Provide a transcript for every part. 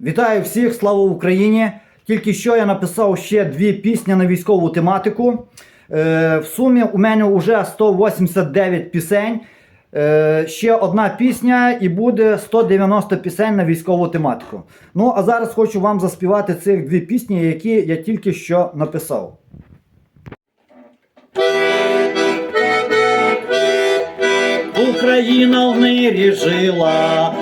Вітаю всіх, слава Україні! Тільки що я написав ще дві пісні на військову тематику. Е, в сумі у мене вже 189 пісень. Е, ще одна пісня і буде 190 пісень на військову тематику. Ну, а зараз хочу вам заспівати цих дві пісні, які я тільки що написав. Україна в мирі жила,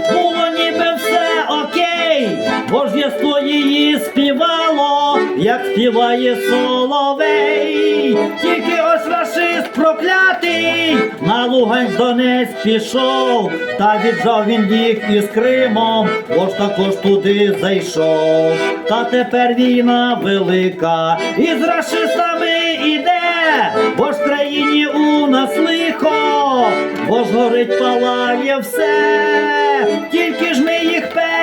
божєство її співало, як співає соловей, тільки ось рашист проклятий, на Луганськ Донець пішов, та віджав він їх із Кримом, бо ж також туди зайшов. Та тепер війна велика, і з рашистами іде, бо ж в країні у нас лихо, бо ж горить палає все, тільки ж ми їх переможем.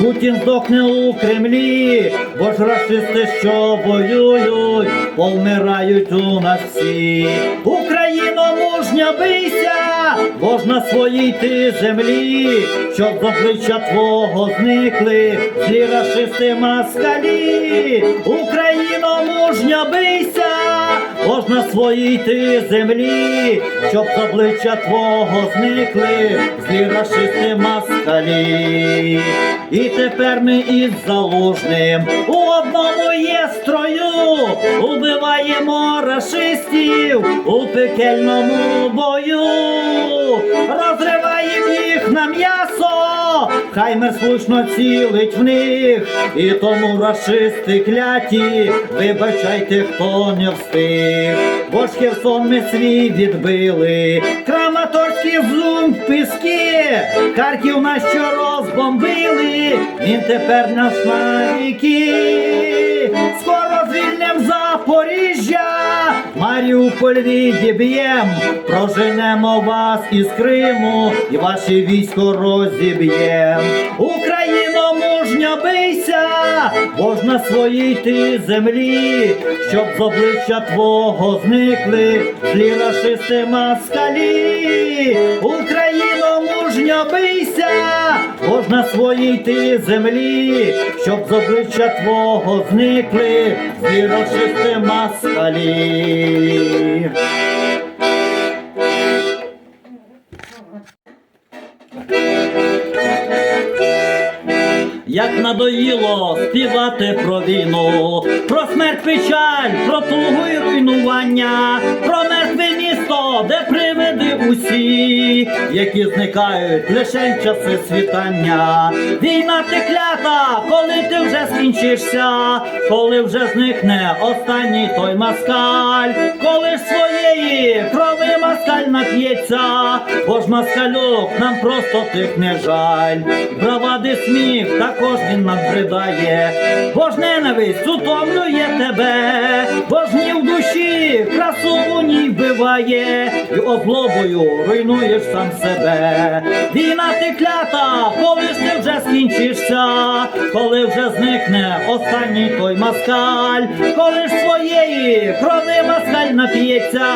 Путін здохне у Кремлі, бо ж расисти, що воюють, повмирають у нас всі. Україно, мужня бийся, бо на своїй ти землі, щоб з обличчя твого зникли злі рашисти москалі. Україно, мужня бийся, ж своїй ти землі, щоб з обличчя твого зникли злі рашисти москалі. І тепер ми із залужним у одному є строю, убиваємо рашистів у пекельному бою, розриваємо хаймер слушно цілить в них, і тому рашисти кляті, вибачайте, хто не встиг, бо ж Херсон ми свій відбили, Краматорський зум в піски, Харків нас що розбомбили, він тепер наш навіки. Скоро звільним Запоріжжя, Маріуполь відіб'єм, проженемо вас із Криму і ваше військо розіб'єм. Україно, мужньо бийся, бо ж на своїй ти землі, щоб з обличчя твого зникли злі рашисти москалі. Україно, мужньо бийся, своїй ти землі, щоб з обличчя твого зникли злі рашисти москалі. Як надоїло співати про війну, про смерть печаль, про тугу і руйнування, про мертве місто, де привиди усі, які зникають лише часи світання. Війна ти клята, коли ти вже скінчишся, коли вже зникне останній той москаль, коли ж своєї крови москаль нап'ється, бо ж москальок нам просто тих не жаль. Бравади сміх також він набридає, бо ж ненависть утомлює тебе, бо ж ні в душі красу у ній вбиває, і озлобою руйнуєш сам себе. Війна ти клята, коли ж ти вже скінчишся, коли вже зникне останній той москаль, коли ж своєї крови москаль нап'ється,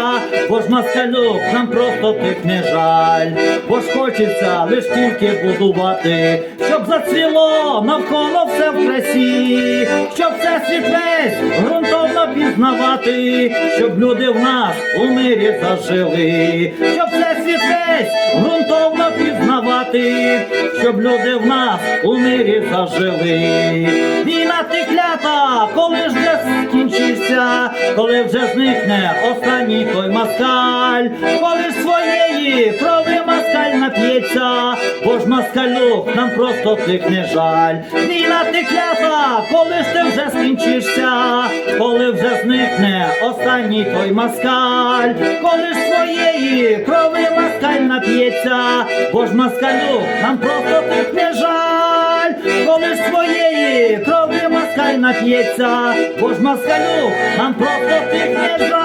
бо ж москалюк нам просто тих не жаль, бо ж хочеться лиш тільки будувати, щоб зацвіло навколо все в красі, щоб все світ весь ґрунтовно пізнавати, щоб люди в нас у мирі зажили, щоб все світ весь ґрунтовно пізнавати, щоб люди в нас у мирі зажили. Війна ти клята, коли ж вже скінчишся, коли вже зникне останній той москаль, коли ж своєї крови москаль нап'ється, бо ж москалюк нам просто тих не жаль війна клята, коли ж ти вже скінчишся, коли вже зникне останній той маскаль, коли ж своєї крови маскаль нап'ється, бо ж маскалю нам просто тих не жаль, коли ж своєї крови маскаль нап'ється, бо ж маскалю нам просто так не жаль.